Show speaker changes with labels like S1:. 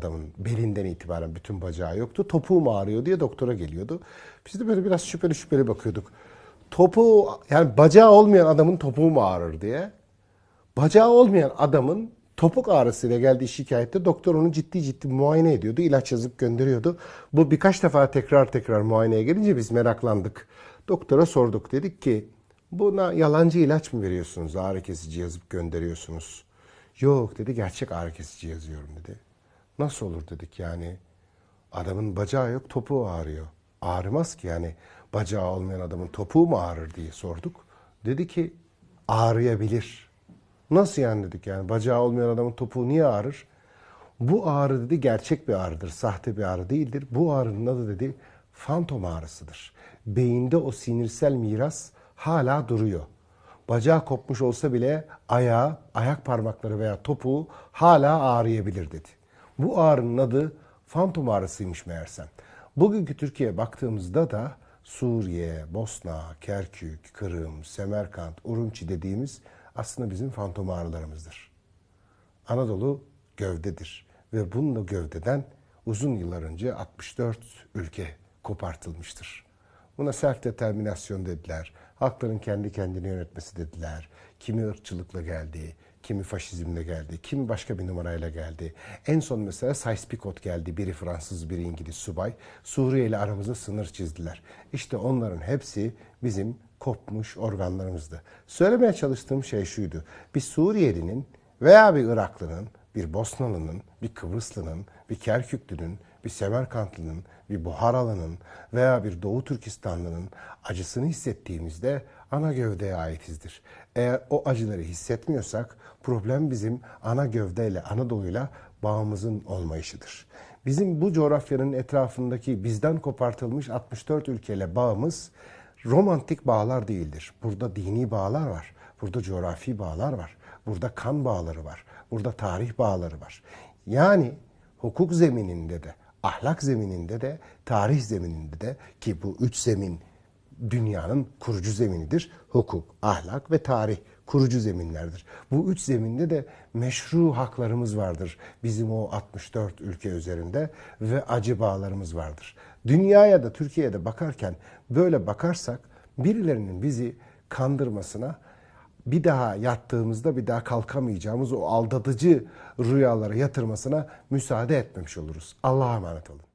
S1: Adamın belinden itibaren bütün bacağı yoktu. Topuğum ağrıyor diye doktora geliyordu. Biz de böyle biraz şüpheli şüpheli bakıyorduk. Topuğu yani bacağı olmayan adamın topuğu mu ağrır diye. Bacağı olmayan adamın topuk ağrısıyla geldiği şikayette doktor onu ciddi ciddi muayene ediyordu. ilaç yazıp gönderiyordu. Bu birkaç defa tekrar tekrar muayeneye gelince biz meraklandık. Doktora sorduk. Dedik ki buna yalancı ilaç mı veriyorsunuz? Ağrı kesici yazıp gönderiyorsunuz. Yok dedi gerçek ağrı kesici yazıyorum dedi. Nasıl olur dedik yani. Adamın bacağı yok topuğu ağrıyor. Ağrımaz ki yani bacağı olmayan adamın topuğu mu ağrır diye sorduk. Dedi ki ağrıyabilir. Nasıl yani dedik yani bacağı olmayan adamın topuğu niye ağrır? Bu ağrı dedi gerçek bir ağrıdır, sahte bir ağrı değildir. Bu ağrının adı dedi fantom ağrısıdır. Beyinde o sinirsel miras hala duruyor. Bacağı kopmuş olsa bile ayağı, ayak parmakları veya topuğu hala ağrıyabilir dedi. Bu ağrının adı fantom ağrısıymış meğersem. Bugünkü Türkiye'ye baktığımızda da Suriye, Bosna, Kerkük, Kırım, Semerkant, Urumçi dediğimiz aslında bizim fantom ağrılarımızdır. Anadolu gövdedir ve bununla gövdeden uzun yıllar önce 64 ülke kopartılmıştır. Buna self determinasyon dediler. Halkların kendi kendini yönetmesi dediler. Kimi ırkçılıkla geldi, kimi faşizmle geldi, kimi başka bir numarayla geldi. En son mesela Sykes-Picot geldi. Biri Fransız, biri İngiliz subay. Suriye ile aramızda sınır çizdiler. İşte onların hepsi bizim kopmuş organlarımızdı. Söylemeye çalıştığım şey şuydu. Bir Suriyelinin veya bir Iraklı'nın, bir Bosnalı'nın, bir Kıbrıslı'nın, bir Kerküklü'nün, bir Semerkantlı'nın, bir Buharalı'nın veya bir Doğu Türkistanlı'nın acısını hissettiğimizde ana gövdeye aitizdir. Eğer o acıları hissetmiyorsak problem bizim ana gövdeyle, Anadolu'yla bağımızın olmayışıdır. Bizim bu coğrafyanın etrafındaki bizden kopartılmış 64 ülkeyle bağımız romantik bağlar değildir. Burada dini bağlar var. Burada coğrafi bağlar var. Burada kan bağları var. Burada tarih bağları var. Yani hukuk zemininde de, ahlak zemininde de, tarih zemininde de ki bu üç zemin dünyanın kurucu zeminidir. Hukuk, ahlak ve tarih kurucu zeminlerdir. Bu üç zeminde de meşru haklarımız vardır. Bizim o 64 ülke üzerinde ve acı bağlarımız vardır. Dünyaya da Türkiye'ye de bakarken böyle bakarsak birilerinin bizi kandırmasına bir daha yattığımızda bir daha kalkamayacağımız o aldatıcı rüyalara yatırmasına müsaade etmemiş oluruz. Allah'a emanet olun.